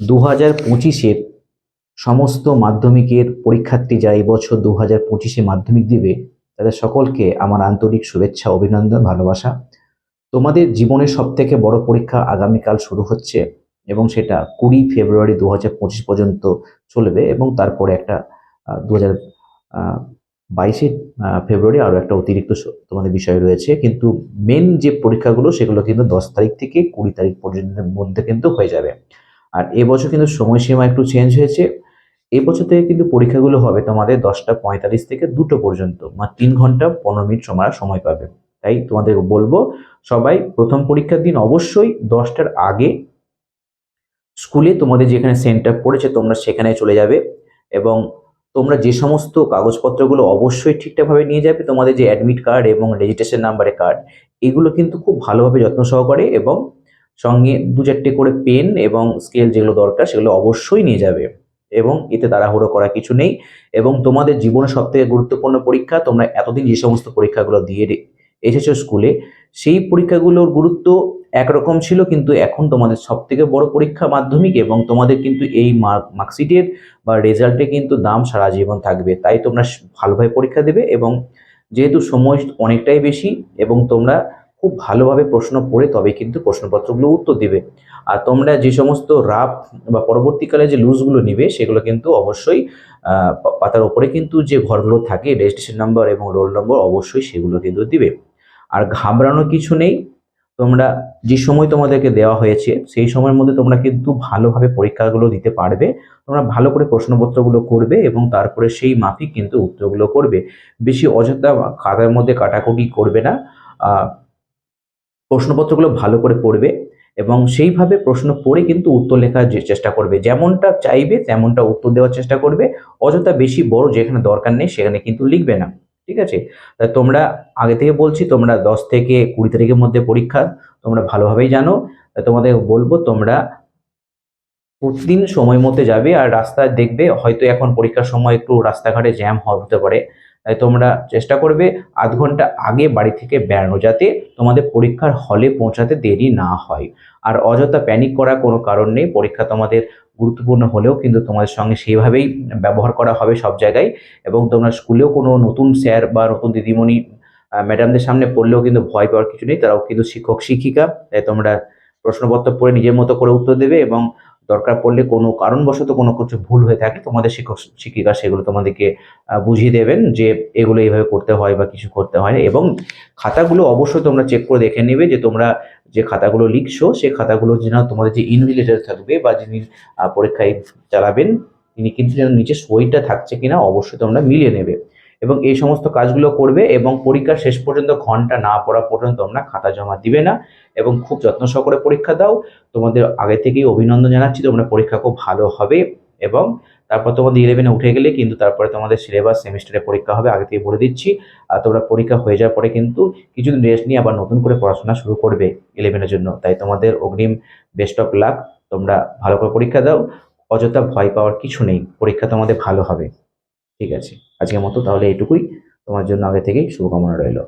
দু হাজার পঁচিশের সমস্ত মাধ্যমিকের পরীক্ষার্থী যা এই বছর দু হাজার পঁচিশে মাধ্যমিক দিবে, তাদের সকলকে আমার আন্তরিক শুভেচ্ছা, অভিনন্দন, ভালোবাসা। তোমাদের জীবনের সব থেকে বড় পরীক্ষা আগামীকাল শুরু হচ্ছে এবং সেটা কুড়ি ফেব্রুয়ারি দু হাজার পঁচিশ পর্যন্ত চলবে এবং তারপরে একটা দু হাজার বাইশে ফেব্রুয়ারি আরও একটা অতিরিক্ত তোমাদের বিষয় রয়েছে। কিন্তু মেন যে পরীক্ষাগুলো, সেগুলো কিন্তু দশ তারিখ থেকে কুড়ি তারিখ পর্যন্ত মধ্যে কিন্তু হয়ে যাবে। আর এবছর কিন্তু সময়সীমা একটু চেঞ্জ হয়েছে। এবছর থেকে কিন্তু পরীক্ষাগুলো হবে তোমাদের দশটা পঁয়তাল্লিশ থেকে দুটো পর্যন্ত। মানে তিন ঘণ্টা পনেরো মিনিট সময় সময় পাবে। তাই তোমাদের বলব সবাই প্রথম পরীক্ষার দিন অবশ্যই দশটার আগে স্কুলে তোমাদের যেখানে সেন্টার পড়েছে তোমরা সেখানে চলে যাবে এবং তোমরা যে সমস্ত কাগজপত্রগুলো অবশ্যই ঠিকঠাকভাবে নিয়ে যাবে। তোমাদের যে অ্যাডমিট কার্ড এবং রেজিস্ট্রেশন নাম্বারের কার্ড এগুলো কিন্তু খুব ভালোভাবে যত্ন সহকারে এবং সঙ্গে দু চারটে করে পেন এবং স্কেল যেগুলো দরকার সেগুলো অবশ্যই নিয়ে যাবে। এবং এতে তাড়াহুড়ো করা কিছু নেই। এবং তোমাদের জীবনের সবথেকে গুরুত্বপূর্ণ পরীক্ষা, তোমরা এতদিন যে সমস্ত পরীক্ষাগুলো দিয়ে এসেছ স্কুলে সেই পরীক্ষাগুলোর গুরুত্ব একরকম ছিল, কিন্তু এখন তোমাদের সব থেকে বড় পরীক্ষা মাধ্যমিক এবং তোমাদের কিন্তু এই মার্কশিটের বা রেজাল্টে কিন্তু দাম সারা জীবন থাকবে। তাই তোমরা ভালোভাবে পরীক্ষা দেবে এবং যেহেতু সময় অনেকটাই বেশি এবং তোমরা খুব ভালোভাবে প্রশ্ন পড়ে তবে কিন্তু প্রশ্নপত্রগুলো উত্তর দিবে। আর তোমরা যে সমস্ত রাফ বা পরবর্তীকালে যে লুজগুলো নিবে, সেগুলো কিন্তু অবশ্যই পাতার ওপরে কিন্তু যে ঘরগুলো থাকে রেজিস্ট্রেশন নাম্বার এবং রোল নম্বর অবশ্যই সেগুলো কিন্তু দিবে। আর ঘাবড়ানোর কিছু নেই। তোমরা যে সময় তোমাদেরকে দেওয়া হয়েছে, সেই সময়ের মধ্যে তোমরা কিন্তু ভালোভাবে পরীক্ষাগুলো দিতে পারবে। তোমরা ভালো করে প্রশ্নপত্রগুলো করবে এবং তারপরে সেই মাফিক কিন্তু উত্তরগুলো করবে। বেশি অযথা খাতার মধ্যে কাটাকুটি করবে না। প্রশ্নপত্রগুলো ভালো করে পড়বে এবং সেইভাবে প্রশ্ন পড়ে কিন্তু উত্তর লেখার যে চেষ্টা করবে। যেমনটা চাইবে, তেমনটা উত্তর দেওয়ার চেষ্টা করবে। অযথা বেশি বড় যেখানে দরকার নেই, সেখানে কিন্তু লিখবে না। ঠিক আছে? তা তোমরা আগে থেকে বলছি, তোমরা দশ থেকে কুড়ি তারিখের মধ্যে পরীক্ষা, তোমরা ভালোভাবেই জানো। তোমাদের বলব, তোমরা প্রতিদিন সময় মতো যাবে আর রাস্তায় দেখবে, হয়তো এখন পরীক্ষার সময় একটু রাস্তাঘাটে জ্যাম হতে পারে। তাই তোমরা চেষ্টা করবে আধ ঘণ্টা আগে বাড়ি থেকে বেড়ানো যাতে তোমাদের পরীক্ষার হলে পৌঁছাতে দেরি না হয়। আর অযথা প্যানিক করার কোনো কারণ নেই, পরীক্ষা তোমাদের গুরুত্বপূর্ণ হলেও কিন্তু তোমাদের সঙ্গে সেইভাবেই ব্যবহার করা হবে সব জায়গায়। এবং তোমরা স্কুলেও কোনো নতুন স্যার বা নতুন দিদিমণি ম্যাডামদের সামনে পড়লেও কিন্তু ভয় পাওয়ার কিছু নেই। তারাও কিন্তু শিক্ষক, শিক্ষিকা। তাই তোমরা প্রশ্নপত্র পড়ে নিজের মতো করে উত্তর দেবে এবং দরকার পড়লে কোনো কারণবশত কোনো কিছু ভুল হয়ে থাকে, তোমাদের শিক্ষক, শিক্ষিকা সেগুলো তোমাদেরকে বুঝিয়ে দেবেন যে এগুলো এইভাবে করতে হয় বা কিছু করতে হয় এবং খাতাগুলো অবশ্যই তোমরা চেক করে দেখে নেবে যে তোমরা যে খাতাগুলো লিখছো সেই খাতাগুলো যেন তোমাদের যে ইনভিলেটার থাকবে বা যিনি পরীক্ষায় চালাবেন, তিনি কিন্তু যেন নিচে সইটা থাকছে কিনা অবশ্যই তোমরা মিলিয়ে নেবে। এবং এই সমস্ত কাজগুলো করবে এবং পরীক্ষা শেষ পর্যন্ত ঘণ্টা না পড়া পর্যন্ত তোমরা খাতা জমা দিবে না এবং খুব যত্ন সহকারে পরীক্ষা দাও। তোমাদের আগে থেকেই অভিনন্দন জানাচ্ছি, তোমরা পরীক্ষা খুব ভালো হবে এবং তারপর তোমাদের ইলেভেনে উঠে গেলে কিন্তু তারপরে তোমাদের সিলেবাস সেমিস্টারে পরীক্ষা হবে, আগে থেকে বলে দিচ্ছি। আর তোমরা পরীক্ষা হয়ে যাওয়ার পরে কিন্তু কিছুদিন রেস্ট নিয়ে আবার নতুন করে পড়াশোনা শুরু করবে ইলেভেনের জন্য। তাই তোমাদের অগ্রিম বেস্ট অফ লাক তোমরা ভালো করে পরীক্ষা দাও। অযথা ভয় পাওয়ার কিছু নেই, পরীক্ষা তোমাদের ভালো হবে। ঠিক আছে। আজকের মতো তাহলে এটুকুই তোমার জন্য আগে থেকেই শুভকামনা রইল।